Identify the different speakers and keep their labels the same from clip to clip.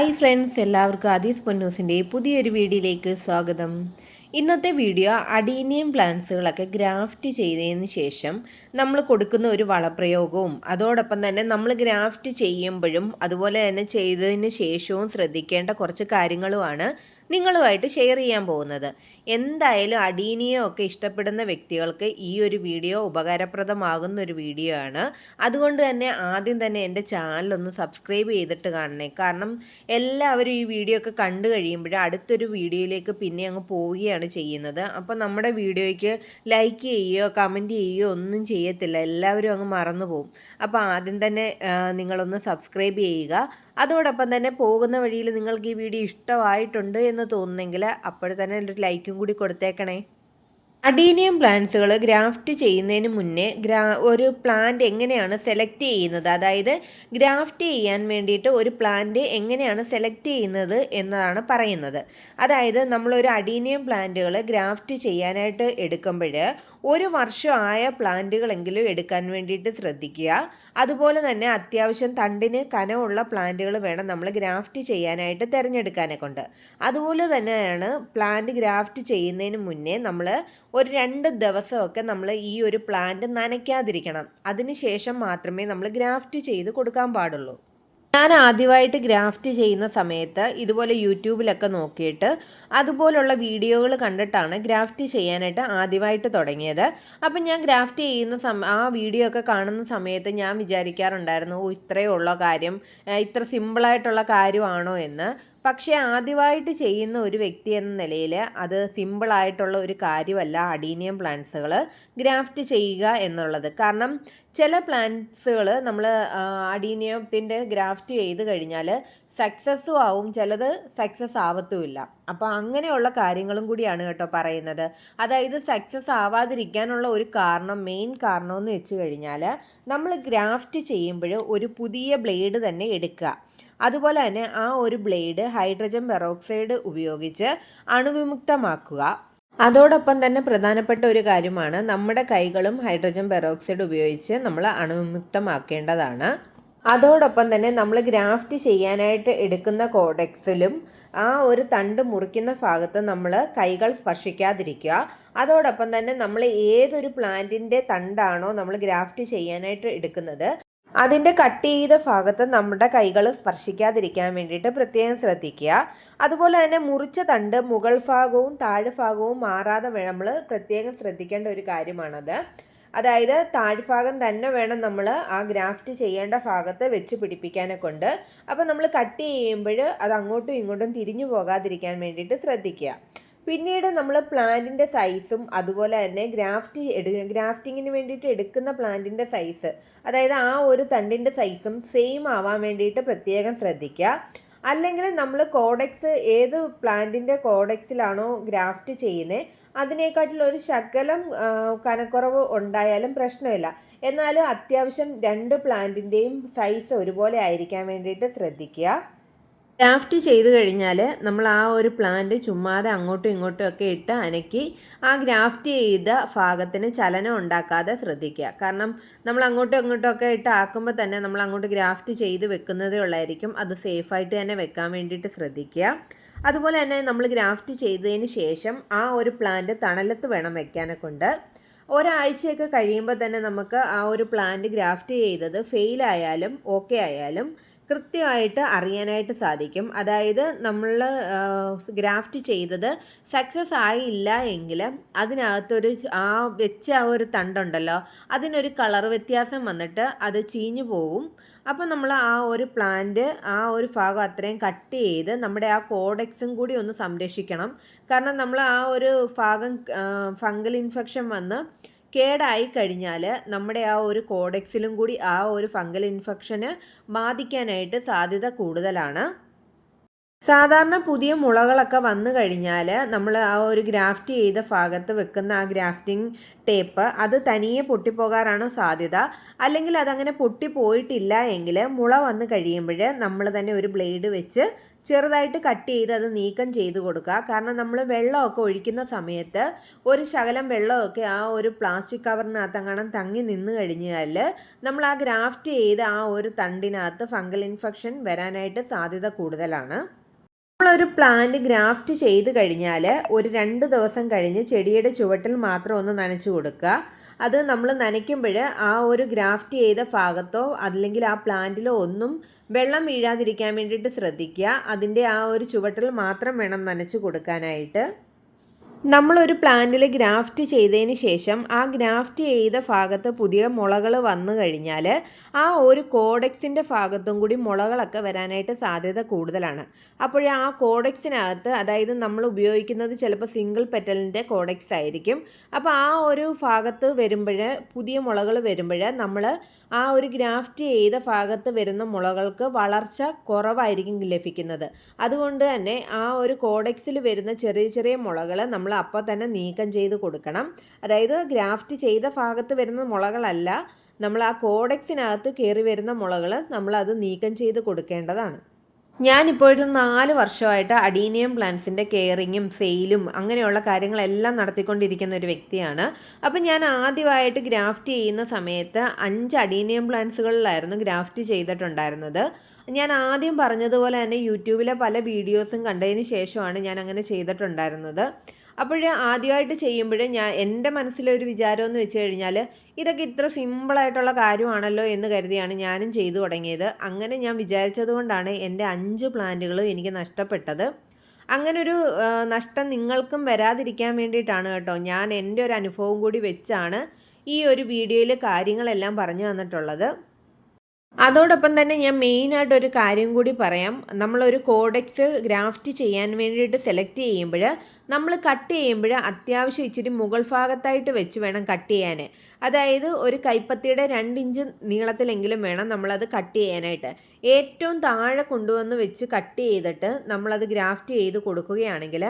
Speaker 1: Hi friends എല്ലാവർക്കും ആദീസ് പൊന്നൂസിന്റെ പുതിയൊരു വീഡിയോയിലേക്ക് സ്വാഗതം. ഇന്നത്തെ വീഡിയോ അഡീനിയം പ്ലാന്റ്സുകളൊക്കെ ഗ്രാഫ്റ്റ് ചെയ്തതിന് ശേഷം നമ്മൾ കൊടുക്കുന്ന ഒരു വളപ്രയോഗവും അതോടൊപ്പം തന്നെ നമ്മൾ ഗ്രാഫ്റ്റ് ചെയ്യുമ്പോഴും അതുപോലെ തന്നെ ചെയ്തതിന് ശേഷവും ശ്രദ്ധിക്കേണ്ട കുറച്ച് കാര്യങ്ങളുമാണ് നിങ്ങളുമായിട്ട് ഷെയർ ചെയ്യാൻ പോകുന്നത്. എന്തായാലും അടീനിയോ ഒക്കെ ഇഷ്ടപ്പെടുന്ന വ്യക്തികൾക്ക് ഈ ഒരു വീഡിയോ ഉപകാരപ്രദമാകുന്ന ഒരു വീഡിയോ ആണ്. അതുകൊണ്ട് തന്നെ ആദ്യം തന്നെ എന്റെ ചാനലൊന്ന് സബ്സ്ക്രൈബ് ചെയ്തിട്ട് കാണണേ. കാരണം എല്ലാവരും ഈ വീഡിയോ ഒക്കെ കണ്ടു കഴിയുമ്പോൾ അടുത്തൊരു വീഡിയോയിലേക്ക് പിന്നെ അങ്ങ് പോവുകയാണ് ചെയ്യുന്നത്. അപ്പോൾ നമ്മുടെ വീഡിയോയ്ക്ക് ലൈക്ക് ചെയ്യുകയോ കമന്റ് ചെയ്യുകയോ ഒന്നും ചെയ്യത്തില്ല. എല്ലാവരും അങ്ങ് മറന്നു പോകും അപ്പോൾ ആദ്യം തന്നെ നിങ്ങളൊന്ന് സബ്സ്ക്രൈബ് ചെയ്യുക. അതോടൊപ്പം തന്നെ പോകുന്ന വഴിയിൽ നിങ്ങൾക്ക് ഈ വീഡിയോ ഇഷ്ടമായിട്ടുണ്ട് എന്ന് തോന്നുന്നെങ്കിൽ അപ്പോൾ തന്നെ ഒരു ലൈക്കും കൂടി കൊടുത്തേക്കണേ. അഡീനിയം പ്ലാന്റ്സുകൾ ഗ്രാഫ്റ്റ് ചെയ്യുന്നതിന് മുന്നേ ഗ്രാ ഒരു പ്ലാന്റ് എങ്ങനെയാണ് സെലക്ട് ചെയ്യുന്നത്? അതായത് ഗ്രാഫ്റ്റ് ചെയ്യാൻ വേണ്ടിയിട്ട് ഒരു പ്ലാന്റ് എങ്ങനെയാണ് സെലക്ട് ചെയ്യുന്നത് എന്നതാണ് പറയുന്നത്. അതായത് നമ്മളൊരു അഡീനിയം പ്ലാന്റുകൾ ഗ്രാഫ്റ്റ് ചെയ്യാനായിട്ട് എടുക്കുമ്പോൾ ഒരു വർഷം ആയ പ്ലാന്റുകളെങ്കിലും എടുക്കാൻ വേണ്ടിയിട്ട് ശ്രദ്ധിക്കുക. അതുപോലെ തന്നെ അത്യാവശ്യം തണ്ടിന് കനമുള്ള പ്ലാന്റുകൾ വേണം നമ്മൾ ഗ്രാഫ്റ്റ് ചെയ്യാനായിട്ട് തിരഞ്ഞെടുക്കാനെ കൊണ്ട്. അതുപോലെ തന്നെയാണ് പ്ലാന്റ് ഗ്രാഫ്റ്റ് ചെയ്യുന്നതിന് മുന്നേ നമ്മൾ ഒരു രണ്ട് ദിവസമൊക്കെ നമ്മൾ ഈ ഒരു പ്ലാന്റ് നനയ്ക്കാതിരിക്കണം. അതിനുശേഷം മാത്രമേ നമ്മൾ ഗ്രാഫ്റ്റ് ചെയ്ത് കൊടുക്കാൻ പാടുള്ളൂ. ഞാൻ ആദ്യമായിട്ട് ഗ്രാഫ്റ്റ് ചെയ്യുന്ന സമയത്ത് ഇതുപോലെ യൂട്യൂബിലൊക്കെ നോക്കിയിട്ട് അതുപോലുള്ള വീഡിയോകൾ കണ്ടിട്ടാണ് ഗ്രാഫ്റ്റ് ചെയ്യാനായിട്ട് ആദ്യമായിട്ട് തുടങ്ങിയത്. അപ്പം ഞാൻ ഗ്രാഫ്റ്റ് ചെയ്യുന്ന സമ ആ വീഡിയോ ഒക്കെ കാണുന്ന സമയത്ത് ഞാൻ വിചാരിക്കാറുണ്ടായിരുന്നു ഓ ഇത്രയേ കാര്യം? ഇത്ര സിമ്പിളായിട്ടുള്ള കാര്യമാണോ? എന്ന്. പക്ഷേ ആദ്യമായിട്ട് ചെയ്യുന്ന ഒരു വ്യക്തി എന്ന നിലയിൽ അത് സിമ്പിളായിട്ടുള്ള ഒരു കാര്യമല്ല അഡീനിയം പ്ലാന്റ്സുകൾ ഗ്രാഫ്റ്റ് ചെയ്യുക എന്നുള്ളത്. കാരണം ചില പ്ലാന്റ്സുകൾ നമ്മൾ അഡീനിയത്തിന്റെ ഗ്രാഫ്റ്റ് ചെയ്ത് കഴിഞ്ഞാൽ സക്സസ്സും ആവും ചിലത് സക്സസ് ആവത്തുമില്ല. അപ്പോൾ അങ്ങനെയുള്ള കാര്യങ്ങളും കൂടിയാണ് കേട്ടോ പറയുന്നത്. അതായത് സക്സസ് ആവാതിരിക്കാനുള്ള ഒരു കാരണം മെയിൻ കാരണമെന്ന് വെച്ച് കഴിഞ്ഞാൽ നമ്മൾ ഗ്രാഫ്റ്റ് ചെയ്യുമ്പോൾ ഒരു പുതിയ ബ്ലേഡ് തന്നെ എടുക്കുക. അതുപോലെ തന്നെ ആ ഒരു ബ്ലേഡ് ഹൈഡ്രജൻ പെറോക്സൈഡ് ഉപയോഗിച്ച് അണുവിമുക്തമാക്കുക. അതോടൊപ്പം തന്നെ പ്രധാനപ്പെട്ട ഒരു കാര്യമാണ് നമ്മുടെ കൈകളും ഹൈഡ്രജൻ പെറോക്സൈഡ് ഉപയോഗിച്ച് നമ്മൾ അണുവിമുക്തമാക്കേണ്ടതാണ്. അതോടൊപ്പം തന്നെ നമ്മൾ ഗ്രാഫ്റ്റ് ചെയ്യാനായിട്ട് എടുക്കുന്ന കോഡെക്സിലും ആ ഒരു തണ്ട് മുറിക്കുന്ന ഭാഗത്ത് നമ്മൾ കൈകൾ സ്പർശിക്കാതിരിക്കുക. അതോടൊപ്പം തന്നെ നമ്മൾ ഏതൊരു പ്ലാന്റിന്റെ തണ്ടാണോ നമ്മൾ ഗ്രാഫ്റ്റ് ചെയ്യാനായിട്ട് എടുക്കുന്നത് അതിന്റെ കട്ട് ചെയ്ത ഭാഗത്ത് നമ്മുടെ കൈകൾ സ്പർശിക്കാതിരിക്കാൻ വേണ്ടിയിട്ട് പ്രത്യേകം ശ്രദ്ധിക്കുക. അതുപോലെ തന്നെ മുറിച്ച തണ്ട് മുകൾ ഭാഗവും താഴ്ഭാഗവും മാറാതെ നമ്മൾ പ്രത്യേകം ശ്രദ്ധിക്കേണ്ട ഒരു കാര്യമാണത്. അതായത് താഴ്ഭാഗം തന്നെ വേണം നമ്മൾ ആ ഗ്രാഫ്റ്റ് ചെയ്യേണ്ട ഭാഗത്ത് വെച്ച് പിടിപ്പിക്കാനൊക്കെ ഉണ്ട് അപ്പോൾ നമ്മൾ കട്ട് ചെയ്യുമ്പോൾ അത് അങ്ങോട്ടും ഇങ്ങോട്ടും തിരിഞ്ഞു പോകാതിരിക്കാൻ വേണ്ടിയിട്ട് ശ്രദ്ധിക്കുക. പിന്നീട് നമ്മൾ പ്ലാന്റിന്റെ സൈസും അതുപോലെ തന്നെ ഗ്രാഫ്റ്റ് എടു ഗ്രാഫ്റ്റിങ്ങിന് വേണ്ടിയിട്ട് എടുക്കുന്ന പ്ലാന്റിന്റെ സൈസ് അതായത് ആ ഒരു തണ്ടിന്റെ സൈസും സെയിം ആവാൻ വേണ്ടിയിട്ട് പ്രത്യേകം ശ്രദ്ധിക്കുക. അല്ലെങ്കിൽ നമ്മൾ കോഡക്സ് ഏത് പ്ലാന്റിന്റെ കോഡക്സിലാണോ ഗ്രാഫ്റ്റ് ചെയ്യുന്നത് അതിനേക്കാട്ടിൽ ഒരു ശകലം കനക്കുറവ് ഉണ്ടായാലും പ്രശ്നമില്ല. എന്നാൽ അത്യാവശ്യം രണ്ട് പ്ലാന്റിന്റെയും സൈസ് ഒരുപോലെ ആയിരിക്കാൻ വേണ്ടിയിട്ട് ശ്രദ്ധിക്കുക. ഗ്രാഫ്റ്റ് ചെയ്ത് കഴിഞ്ഞാൽ നമ്മൾ ആ ഒരു പ്ലാന്റ് ചുമ്മാതെ അങ്ങോട്ടും ഇങ്ങോട്ടും ഒക്കെ ഇട്ട് അനക്കി ആ ഗ്രാഫ്റ്റ് ചെയ്ത ഭാഗത്തിന് ചലനം ഉണ്ടാക്കാതെ ശ്രദ്ധിക്കുക. കാരണം നമ്മൾ അങ്ങോട്ടും ഇങ്ങോട്ടും ഒക്കെ ഇട്ട് ആക്കുമ്പോൾ തന്നെ നമ്മൾ അങ്ങോട്ട് ഗ്രാഫ്റ്റ് ചെയ്ത് വെക്കുന്നതേ ഉള്ളായിരിക്കും. അത് സേഫായിട്ട് തന്നെ വെക്കാൻ വേണ്ടിയിട്ട് ശ്രദ്ധിക്കുക. അതുപോലെ തന്നെ നമ്മൾ ഗ്രാഫ്റ്റ് ചെയ്തതിന് ശേഷം ആ ഒരു പ്ലാന്റ് തണലത്ത് വേണം വെക്കാനൊക്കെ ഉണ്ട് ഒരാഴ്ചയൊക്കെ കഴിയുമ്പോൾ തന്നെ നമുക്ക് ആ ഒരു പ്ലാന്റ് ഗ്രാഫ്റ്റ് ചെയ്തത് ഫെയിൽ ആയാലും ഓക്കെ ആയാലും കൃത്യമായിട്ട് അറിയാനായിട്ട് സാധിക്കും. അതായത് നമ്മൾ ഗ്രാഫ്റ്റ് ചെയ്തത് സക്സസ് ആയില്ല എങ്കിൽ അതിനകത്തൊരു ആ വെച്ച ആ ഒരു തണ്ടുണ്ടല്ലോ അതിനൊരു കളർ വ്യത്യാസം വന്നിട്ട് അത് ചീഞ്ഞു പോവും. അപ്പോൾ നമ്മൾ ആ ഒരു പ്ലാന്റ് ആ ഒരു ഭാഗം അത്രയും കട്ട് ചെയ്ത് നമ്മുടെ ആ കോഡെക്സും കൂടി ഒന്ന് സംരക്ഷിക്കണം. കാരണം നമ്മൾ ആ ഒരു ഭാഗം ഫംഗൽ ഇൻഫെക്ഷൻ വന്ന് കേടായി കഴിഞ്ഞാൽ നമ്മുടെ ആ ഒരു കോഡെക്സിലും കൂടി ആ ഒരു ഫംഗൽ ഇൻഫെക്ഷന് ബാധിക്കാനായിട്ട് സാധ്യത കൂടുതലാണ്. സാധാരണ പുതിയ മുളകളൊക്കെ വന്നു കഴിഞ്ഞാൽ നമ്മൾ ആ ഒരു ഗ്രാഫ്റ്റ് ചെയ്ത ഭാഗത്ത് വെക്കുന്ന ആ ഗ്രാഫ്റ്റിംഗ് ടേപ്പ് അത് തനിയെ പൊട്ടിപ്പോകാറാണ് സാധ്യത. അല്ലെങ്കിൽ അതങ്ങനെ പൊട്ടിപ്പോയിട്ടില്ല എങ്കിൽ മുള വന്നു കഴിയുമ്പോൾ നമ്മൾ തന്നെ ഒരു ബ്ലേഡ് വെച്ച് ചെറുതായിട്ട് കട്ട് ചെയ്ത് അത് നീക്കം ചെയ്ത് കൊടുക്കുക. കാരണം നമ്മൾ വെള്ളമൊക്കെ ഒഴിക്കുന്ന സമയത്ത് ഒരു ശകലം വെള്ളമൊക്കെ ആ ഒരു പ്ലാസ്റ്റിക് കവറിനകത്ത് തങ്ങി നിന്ന് കഴിഞ്ഞാൽ നമ്മൾ ആ ഗ്രാഫ്റ്റ് ചെയ്ത് ആ ഒരു തണ്ടിനകത്ത് ഫംഗൽ ഇൻഫെക്ഷൻ വരാനായിട്ട് സാധ്യത കൂടുതലാണ്. നമ്മളൊരു പ്ലാന്റ് ഗ്രാഫ്റ്റ് ചെയ്ത് കഴിഞ്ഞാൽ ഒരു രണ്ട് ദിവസം കഴിഞ്ഞ് ചെടിയുടെ ചുവട്ടിൽ മാത്രം ഒന്ന് നനച്ചു കൊടുക്കുക. അത് നമ്മൾ നനയ്ക്കുമ്പോൾ ആ ഒരു ഗ്രാഫ്റ്റ് ചെയ്ത ഭാഗത്തോ അല്ലെങ്കിൽ ആ പ്ലാന്റിലോ ഒന്നും വെള്ളം വീഴാതിരിക്കാൻ വേണ്ടിയിട്ട് ശ്രദ്ധിക്കുക. അതിന്റെ ആ ഒരു ചുവട്ടിൽ മാത്രം വേണം നനച്ച് കൊടുക്കാനായിട്ട്. നമ്മളൊരു പ്ലാന്റിൽ ഗ്രാഫ്റ്റ് ചെയ്തതിന് ശേഷം ആ ഗ്രാഫ്റ്റ് ചെയ്ത ഭാഗത്ത് പുതിയ മുളകൾ വന്നു കഴിഞ്ഞാൽ ആ ഒരു കോഡെക്സിന്റെ ഭാഗത്തും കൂടി മുളകളൊക്കെ വരാനായിട്ട് സാധ്യത കൂടുതലാണ്. അപ്പോൾ ആ കോഡെക്സിനകത്ത് അതായത് നമ്മൾ ഉപയോഗിക്കുന്നത് ചിലപ്പോൾ സിംഗിൾ പെറ്റലിന്റെ കോഡെക്സ് ആയിരിക്കും. അപ്പോൾ ആ ഒരു ഭാഗത്ത് വരുമ്പോൾ പുതിയ മുളകൾ വരുമ്പോൾ നമ്മൾ ആ ഒരു ഗ്രാഫ്റ്റ് ചെയ്ത ഭാഗത്ത് വരുന്ന മുളകൾക്ക് വളർച്ച കുറവായിരിക്കും ലഭിക്കുന്നത്. അതുകൊണ്ട് തന്നെ ആ ഒരു കോഡെക്സിൽ വരുന്ന ചെറിയ ചെറിയ മുളകൾ നമ്മൾ അപ്പോൾ തന്നെ നീക്കം ചെയ്ത് കൊടുക്കണം. അതായത് ഗ്രാഫ്റ്റ് ചെയ്ത ഭാഗത്ത് വരുന്ന മുളകളല്ല നമ്മൾ ആ കോഡക്സിനകത്ത് കയറി വരുന്ന മുളകൾ നമ്മളത് നീക്കം ചെയ്ത് കൊടുക്കേണ്ടതാണ്. ഞാനിപ്പോൾ ഒരു നാല് വർഷമായിട്ട് അഡീനിയം പ്ലാന്റ്സിന്റെ കെയറിങ്ങും സെയിലും അങ്ങനെയുള്ള കാര്യങ്ങളെല്ലാം നടത്തിക്കൊണ്ടിരിക്കുന്ന ഒരു വ്യക്തിയാണ്. അപ്പം ഞാൻ ആദ്യമായിട്ട് ഗ്രാഫ്റ്റ് ചെയ്യുന്ന സമയത്ത് അഞ്ച് അഡീനിയം പ്ലാന്റ്സുകളിലായിരുന്നു ഗ്രാഫ്റ്റ് ചെയ്തിട്ടുണ്ടായിരുന്നത്. ഞാൻ ആദ്യം പറഞ്ഞതുപോലെ തന്നെ യൂട്യൂബിലെ പല വീഡിയോസും കണ്ടതിന് ശേഷമാണ് ഞാൻ അങ്ങനെ ചെയ്തിട്ടുണ്ടായിരുന്നത്. അപ്പോൾ ആദ്യമായിട്ട് ചെയ്യുമ്പോൾ ഞാൻ എന്റെ മനസ്സിലൊരു വിചാരം എന്ന് വെച്ച് കഴിഞ്ഞാൽ ഇതൊക്കെ ഇത്ര സിമ്പിളായിട്ടുള്ള കാര്യമാണല്ലോ എന്ന് കരുതിയാണ് ഞാനും ചെയ്തു തുടങ്ങിയത്. അങ്ങനെ ഞാൻ വിചാരിച്ചത് കൊണ്ടാണ് എന്റെ അഞ്ച് പ്ലാന്റുകളും എനിക്ക് നഷ്ടപ്പെട്ടത്. അങ്ങനൊരു നഷ്ടം നിങ്ങൾക്കും വരാതിരിക്കാൻ വേണ്ടിയിട്ടാണ് കേട്ടോ ഞാൻ എന്റെ ഒരു അനുഭവം കൂടി വെച്ചാണ് ഈ ഒരു വീഡിയോയിൽ കാര്യങ്ങളെല്ലാം പറഞ്ഞു തന്നിട്ടുള്ളത്. അതോടൊപ്പം തന്നെ ഞാൻ മെയിനായിട്ട് ഒരു കാര്യം കൂടി പറയാം. നമ്മളൊരു കോഡെക്സ് ഗ്രാഫ്റ്റ് ചെയ്യാൻ വേണ്ടിയിട്ട് സെലക്ട് ചെയ്യുമ്പോൾ നമ്മൾ കട്ട് ചെയ്യുമ്പോൾ അത്യാവശ്യം ഇച്ചിരി മുകൾ ഭാഗത്തായിട്ട് വെച്ച് വേണം കട്ട് ചെയ്യാൻ അതായത് ഒരു കൈപ്പത്തിയുടെ രണ്ട് ഇഞ്ച് നീളത്തിലെങ്കിലും വേണം നമ്മളത് കട്ട് ചെയ്യാനായിട്ട്. ഏറ്റവും താഴെ കൊണ്ടുവന്ന് വെച്ച് കട്ട് ചെയ്തിട്ട് നമ്മളത് ഗ്രാഫ്റ്റ് ചെയ്ത് കൊടുക്കുകയാണെങ്കിൽ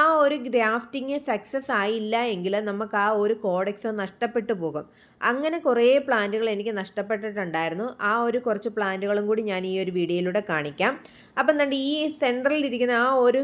Speaker 1: ആ ഒരു ഗ്രാഫ്റ്റിങ് സക്സസ് ആയില്ല എങ്കിൽ നമുക്ക് ആ ഒരു കോഡെക്സ് നഷ്ടപ്പെട്ടു പോകും. അങ്ങനെ കുറേ പ്ലാന്റുകൾ എനിക്ക് നഷ്ടപ്പെട്ടിട്ടുണ്ടായിരുന്നു. ആ ഒരു കുറച്ച് പ്ലാന്റുകളും കൂടി ഞാൻ ഈ ഒരു വീഡിയോയിലൂടെ കാണിക്കാം. അപ്പം എന്താണ്ട് ഈ സെൻട്രലിൽ ഇരിക്കുന്ന ആ ഒരു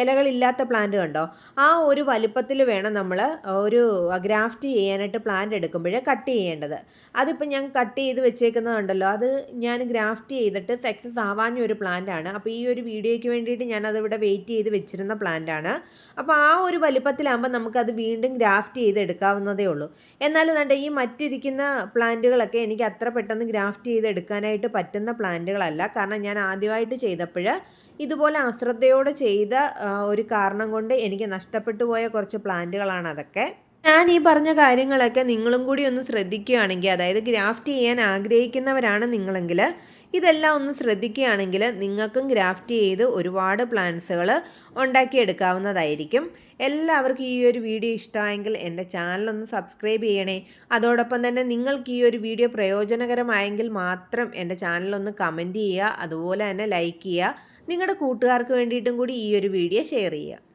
Speaker 1: ഇലകളില്ലാത്ത പ്ലാന്റ് കണ്ടോ? ആ ഒരു വലുപ്പത്തിൽ വേണം നമ്മൾ ഒരു ഗ്രാഫ്റ്റ് ചെയ്യാനായിട്ട് പ്ലാന്റ് എടുക്കുമ്പോഴേ കട്ട് ചെയ്യേണ്ടത്. അതിപ്പോൾ ഞാൻ കട്ട് ചെയ്ത് വെച്ചേക്കുന്നതുണ്ടല്ലോ അത് ഞാൻ ഗ്രാഫ്റ്റ് ചെയ്തിട്ട് സക്സസ് ആവാഞ്ഞ ഒരു പ്ലാന്റ് ആണ്. അപ്പോൾ ഈ ഒരു വീഡിയോയ്ക്ക് വേണ്ടിയിട്ട് ഞാൻ അതിവിടെ വെയിറ്റ് ചെയ്ത് വെച്ചിരുന്ന പ്ലാന്റ് ആണ്. അപ്പോൾ ആ ഒരു വലിപ്പത്തിലാകുമ്പോൾ നമുക്കത് വീണ്ടും ഗ്രാഫ്റ്റ് ചെയ്ത് എടുക്കാവുന്നതേ ഉള്ളൂ. എന്നാൽ നല്ല ഈ മറ്റിരിക്കുന്ന പ്ലാന്റുകളൊക്കെ എനിക്ക് അത്ര പെട്ടെന്ന് ഗ്രാഫ്റ്റ് ചെയ്ത് എടുക്കാനായിട്ട് പറ്റുന്ന പ്ലാന്റുകളല്ല. കാരണം ഞാൻ ആദ്യമായിട്ട് ചെയ്തപ്പോൾ ഇതുപോലെ അശ്രദ്ധയോടെ ചെയ്ത ഒരു കാരണം കൊണ്ട് എനിക്ക് നഷ്ടപ്പെട്ടു പോയ കുറച്ച് പ്ലാന്റുകളാണ് അതൊക്കെ. ഞാൻ ഈ പറഞ്ഞ കാര്യങ്ങളൊക്കെ നിങ്ങളും കൂടി ഒന്ന് ശ്രദ്ധിക്കുകയാണെങ്കിൽ അതായത് ഗ്രാഫ്റ്റ് ചെയ്യാൻ ആഗ്രഹിക്കുന്നവരാണ് നിങ്ങളെങ്കിൽ ഇതെല്ലാം ഒന്ന് ശ്രദ്ധിക്കുകയാണെങ്കിൽ നിങ്ങൾക്കും ഗ്രാഫ്റ്റ് ചെയ്ത് ഒരുപാട് പ്ലാന്റ്സുകൾ ഉണ്ടാക്കിയെടുക്കാവുന്നതായിരിക്കും. എല്ലാവർക്കും ഈ ഒരു വീഡിയോ ഇഷ്ടമായെങ്കിൽ എന്റെ ചാനലൊന്ന് സബ്സ്ക്രൈബ് ചെയ്യണേ. അതോടൊപ്പം തന്നെ നിങ്ങൾക്ക് ഈ ഒരു വീഡിയോ പ്രയോജനകരമായെങ്കിൽ മാത്രം എന്റെ ചാനലൊന്ന് കമന്റ് ചെയ്യുക അതുപോലെ തന്നെ ലൈക്ക് ചെയ്യുക. നിങ്ങളുടെ കൂട്ടുകാർക്ക് വേണ്ടിയിട്ടും കൂടി ഈ ഒരു വീഡിയോ ഷെയർ ചെയ്യുക.